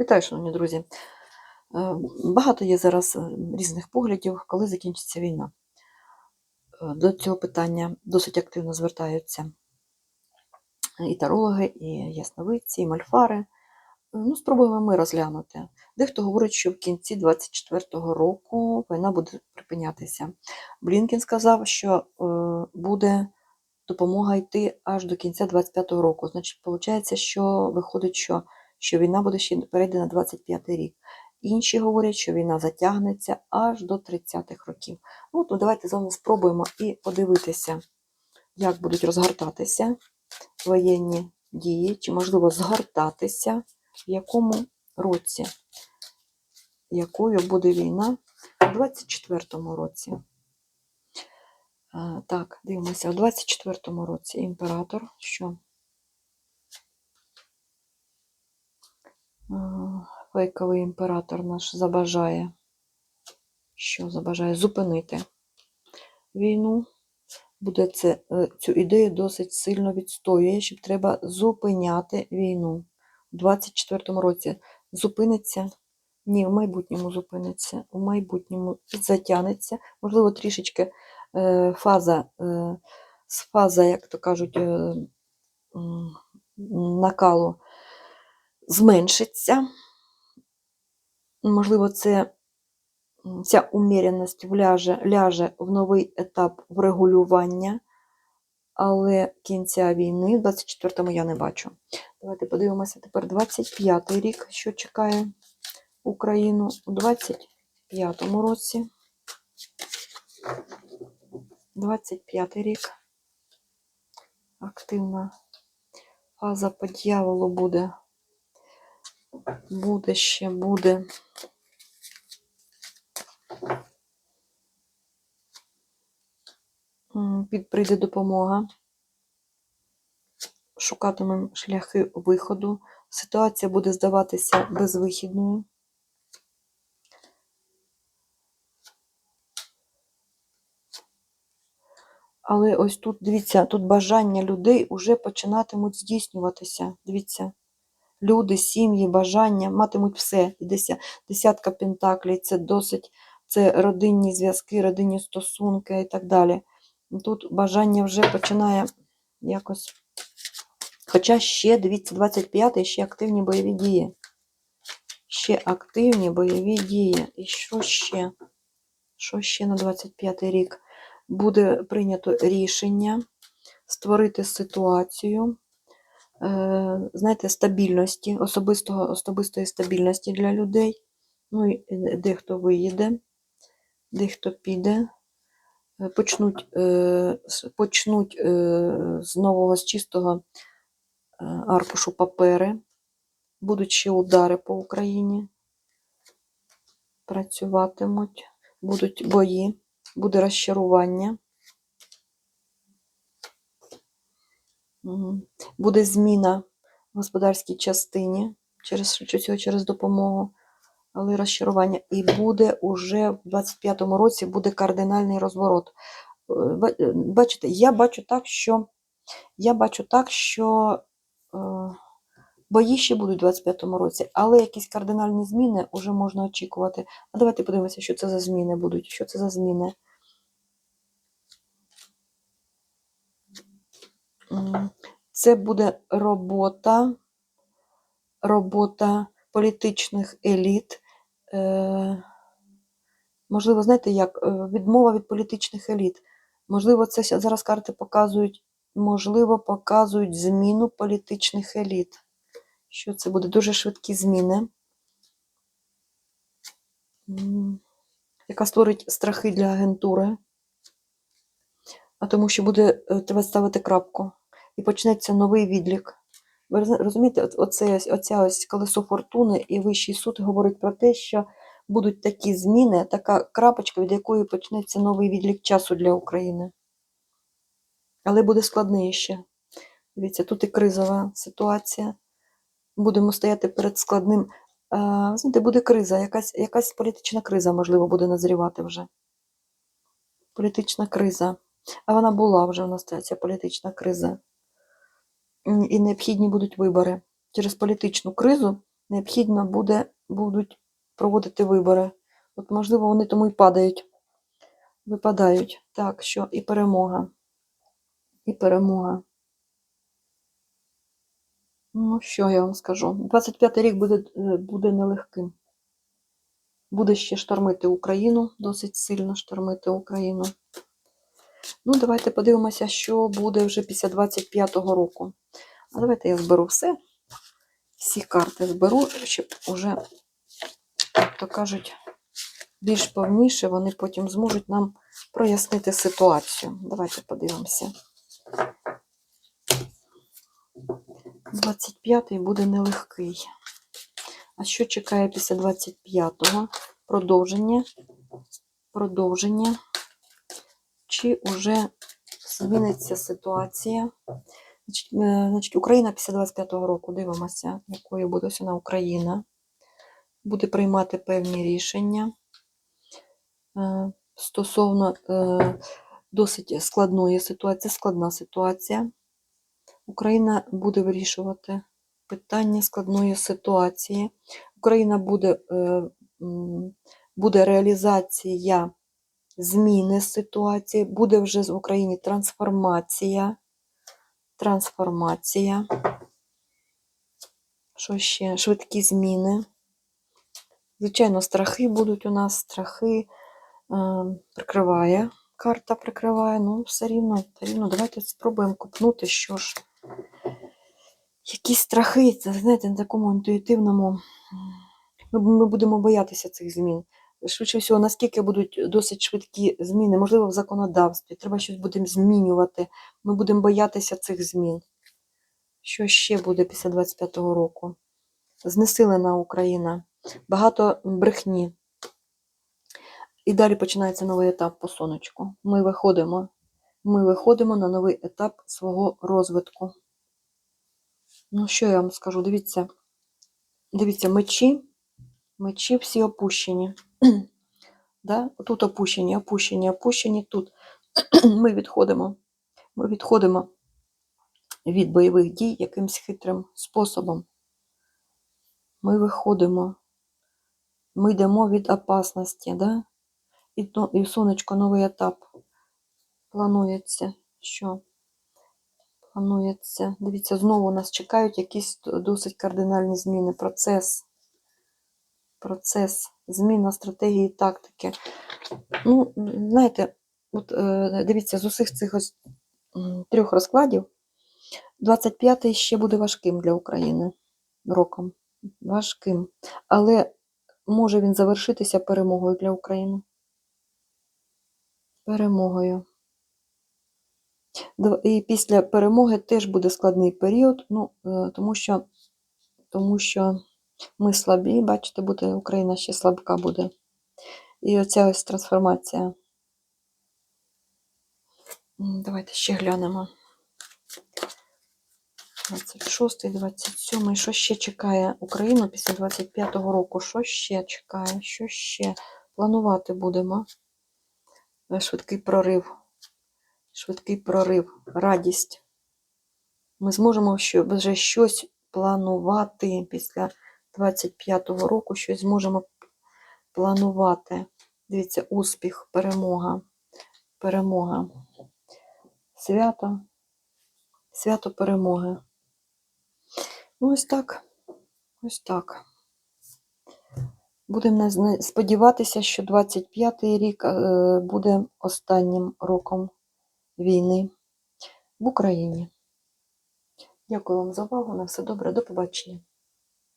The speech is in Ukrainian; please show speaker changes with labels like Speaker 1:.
Speaker 1: Вітаю, шановні друзі. Е, Багато є зараз е, різних поглядів, коли закінчиться війна. Е, До цього питання досить активно звертаються і тарологи, і ясновидці, і мальфари. Ну, спробуємо ми розглянути. Дехто говорить, що в кінці 24-го року війна буде припинятися. Блінкін сказав, що буде допомога йти аж до кінця 25-го року. Значить, виходить, що виходить, що, що війна буде ще перейде на 25-й рік. Інші говорять, що війна затягнеться аж до 30-х років. Ну, то давайте з спробуємо і подивитися, як будуть розгортатися воєнні дії, чи можливо згортатися, в якому році, якою буде війна у 24-му році. Так, дивимося, у 24-му році імператор, що фейковий імператор наш забажає, що забажає? Зупинити війну. Буде це, е, цю ідею досить сильно відстоює, щоб треба зупиняти війну. У 24-му році зупиниться, ні, в майбутньому зупиниться, у майбутньому затягнеться, можливо, трішечки е, фаза, е, фаза, як то кажуть, накалу зменшиться. Можливо, це ця уміряність вляже, ляже в новий етап врегулювання, але кінця війни в 24-му я не бачу. Давайте подивимося тепер 25-й рік, що чекає Україну у 25-му році. 25-й рік. Активна фаза по дьяволу буде. Буде ще буде. Прийде допомога. Шукатимемо шляхи виходу. Ситуація буде здаватися безвихідною. Але ось тут, дивіться, тут бажання людей вже починатимуть здійснюватися. Дивіться. Люди, сім'ї, бажання матимуть все. І десятка пентаклей це досить це родинні зв'язки, родинні стосунки і так далі. Тут бажання вже починає якось. Хоча ще, дивіться, 25-й ще активні бойові дії. Ще активні бойові дії. І що ще? Що ще на 25-й рік? Буде прийнято рішення створити ситуацію, знаєте, стабільності, особистого, особистої стабільності для людей. Ну, і е, дехто виїде, дехто піде, е, почнуть, е, почнуть е, з нового, з чистого е, аркушу папери. Будуть ще удари по Україні. Працюватимуть, будуть бої, буде розчарування. Буде зміна в господарській частині через через допомогу, але розчарування. І буде уже в 25-му році буде кардинальний розворот. Е, е, Бачите, я бачу так, що я бачу так, що е, бої ще будуть у 25-му році, але якісь кардинальні зміни вже можна очікувати. А давайте подивимося, що це за зміни будуть. Що це за зміни? Це буде робота, робота політичних еліт. Е, можливо, знаєте, як е, відмова від політичних еліт. Можливо, це зараз карти показують, можливо, показують зміну політичних еліт. Що це буде? Дуже швидкі зміни, яка створить страхи для агентури. А тому що буде е, треба ставити крапку. І почнеться новий відлік. Ви розумієте, оце, оця ось колесо фортуни і вищий суд говорить про те, що будуть такі зміни, така крапочка, від якої почнеться новий відлік часу для України. Але буде складний ще. Дивіться, тут і кризова ситуація. Будемо стояти перед складним. А, знаєте, буде криза, якась, якась політична криза, можливо, буде назрівати вже. Політична криза. А вона була вже у нас ця політична криза. І необхідні будуть вибори. Через політичну кризу необхідно буде, будуть проводити вибори. От, можливо, вони тому і падають, випадають. Так, що і перемога. І перемога. Ну, що я вам скажу? 25-й рік буде, е, буде нелегким. Буде ще штормити Україну, досить сильно штормити Україну. Ну, давайте подивимося, що буде вже після 25-го року. А давайте я зберу все. Всі карти зберу, щоб уже, то кажуть, більш повніше вони потім зможуть нам прояснити ситуацію. Давайте подивимося. 25-й буде нелегкий. А що чекає після 25-го? Продовження. Продовження. Чи вже зміниться ситуація? Значить, е, Україна після 25-го року, дивимося, якою буде ось Україна. Буде приймати певні рішення е, стосовно е, досить складної ситуації, складна ситуація. Україна буде вирішувати питання складної ситуації. Україна буде, буде реалізація зміни ситуації, буде вже в Україні трансформація. Трансформація. Що ще? Швидкі зміни. Звичайно, страхи будуть у нас, страхи е, прикриває. Карта прикриває, ну, все рівно, все рівно. Давайте спробуємо купнути, що ж. Якісь страхи, це, знаєте, на такому інтуїтивному. Ми, будемо боятися цих змін. Швидше всього, наскільки будуть досить швидкі зміни, можливо, в законодавстві, треба щось будемо змінювати. Ми будемо боятися цих змін. Що ще буде після 25-го року? Знесилена Україна, багато брехні. І далі починається новий етап по сонечку. Ми виходимо, ми виходимо на новий етап свого розвитку. Ну, що я вам скажу? Дивіться, дивіться, мечі, мечі всі опущені. да? Тут опущені, опущені, опущені тут. Ми відходимо. Ми відходимо від бойових дій якимсь хитрим способом. Ми виходимо. Ми йдемо від опасності, да? І, то, і сонечко новий етап. Планується, що? Планується. Дивіться, знову нас чекають якісь досить кардинальні зміни. Процес. Процес, зміна стратегії, тактики. Ну, знаєте, от е, дивіться, з усіх цих ось трьох розкладів 25-й ще буде важким для України роком. Важким. Але може він завершитися перемогою для України. Перемогою. І після перемоги теж буде складний період, ну, е, тому що, тому що ми слабі, бачите, буде Україна ще слабка буде. І оця ось трансформація. Давайте ще глянемо. 26, 27. Що ще чекає Україну після 25-го року? Що ще чекає? Що ще? Планувати будемо. Е, Швидкий прорив. Швидкий прорив, радість. Ми зможемо вже щось планувати після 25-го року, щось зможемо планувати. Дивіться, успіх, перемога. Перемога. Свято. Свято перемоги. Ну, ось так. Ось так. Будемо сподіватися, що 25-й рік е, буде останнім роком війни в Україні. Дякую вам за увагу. На все добре. До побачення.